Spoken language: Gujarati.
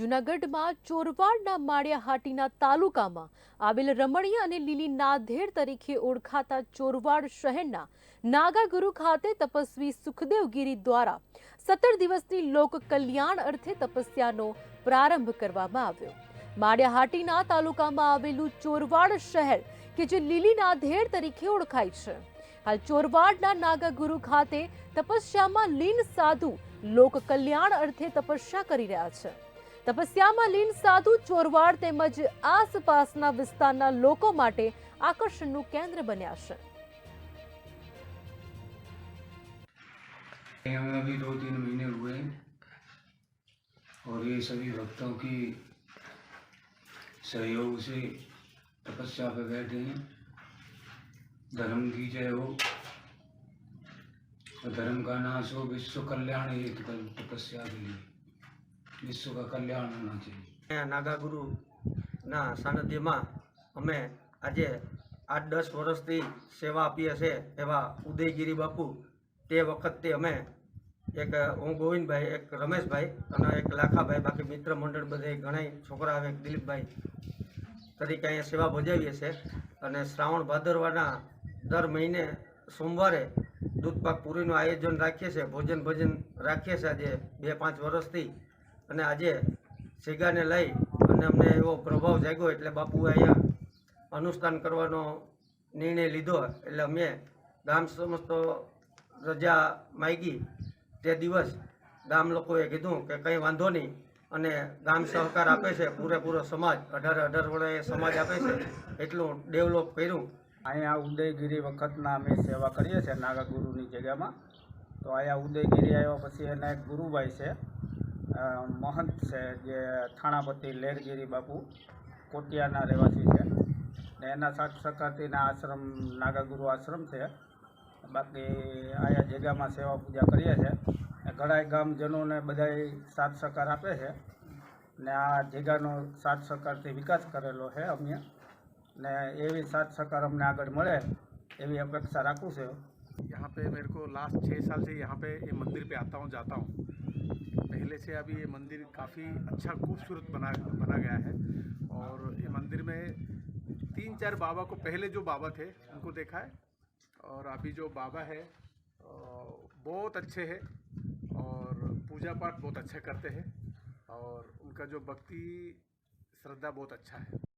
જૂનાગઢમાં ચોરવાડના માળિયાહાટીના તાલુકામાં આવેલ રમણીય અને લીલી નાધેર તરીકે ઓળખાતા ચોરવાડ શહેરના નાગાગુરુ ખાતે તપસ્વી સુખદેવગીરી દ્વારા સત્તર દિવસની લોક કલ્યાણ અર્થે તપસ્યાનો પ્રારંભ કરવામાં આવ્યો. માળિયાહાટીના તાલુકામાં આવેલું ચોરવાડ શહેર કે જે લીલી નાધેર તરીકે ઓળખાય છે. હાલ ચોરવાડના નાગાગુરુ ખાતે તપસ્યામાં લીન સાધુ લોક કલ્યાણ અર્થે તપસ્યા કરી રહ્યા છે. તપસ્યામાં લીન સાધુ ચોરવાડ તેમજ આસપાસના વિસ્તારના લોકો માટે આકર્ષણનું કેન્દ્ર બન્યા છે हमें अभी दो तीन महीने हुए हैं और ये सभी भक्तों की सहयोग से तपस्या पे बैठे हैं धर्म की जय हो और धर्म का नाश हो विश्व कल्याण हेतु कल तपस्या के लिए વિશ્વ કલ્યાણના છે નાગાગુરુના સાનિધ્યમાં અમે આજે આઠ દસ વર્ષથી સેવા આપીએ છે એવા ઉદયગીરી બાપુ. તે વખતથી અમે એક હું ગોવિંદભાઈ, એક રમેશભાઈ અને એક લાખાભાઈ, બાકી મિત્ર મંડળ બધે ઘણાય છોકરા આવે દિલીપભાઈ તરીકે અહીંયા સેવા ભજાવીએ છીએ. અને શ્રાવણ ભાદરવાના દર મહિને સોમવારે દૂધપાક પૂરીનું આયોજન રાખીએ છીએ, ભોજન ભજન રાખીએ છીએ આજે બે પાંચ વર્ષથી. અને આજે સિગાને લઈ અને અમને એવો પ્રભાવ જાગ્યો એટલે બાપુએ અહીંયા અનુષ્ઠાન કરવાનો નિર્ણય લીધો. એટલે અમે ગામ સમસ્ત રજા માગી. તે દિવસ ગામ લોકોએ કીધું કે કંઈ વાંધો નહીં અને ગામ સહકાર આપે છે, પૂરેપૂરો સમાજ, અઢાર અઢાર વડે સમાજ આપે છે, એટલું ડેવલપ કર્યું. અહીંયા ઉદયગીરી વખતના અમે સેવા કરીએ છીએ નાગા ગુરુની જગ્યામાં. તો અહીંયા ઉદયગીરી આવ્યા પછી એના એક ગુરુભાઈ છે મહંત છે જે થાણાપતિ લેરગીરી બાપુ કોટિયાના રહેવાસી છે ને એના સાથ સહકારથીના આશ્રમ નાગાગુરુ આશ્રમ છે બાકી અહીંયા જગ્યામાં સેવા પૂજા કરીએ છીએ ને ઘણા ગામજનોને બધાય સાથ સહકાર આપે છે ને આ જગ્યાનો સાથ સહકારથી વિકાસ કરેલો છે અમે ને એવી સાથ સહકાર અમને આગળ મળે એવી અપેક્ષા રાખું છું यहाँ पे मेरे को लास्ट छः साल से यहाँ पे ये मंदिर पे आता हूँ जाता हूँ पहले से अभी ये मंदिर काफ़ी अच्छा खूबसूरत बना बना गया है। और ये मंदिर में तीन चार बाबा को, पहले जो बाबा थे, उनको देखा है। और अभी जो बाबा है बहुत अच्छे हैं और पूजा पाठ बहुत अच्छा करते हैं। और उनका जो भक्ति, श्रद्धा बहुत अच्छा है।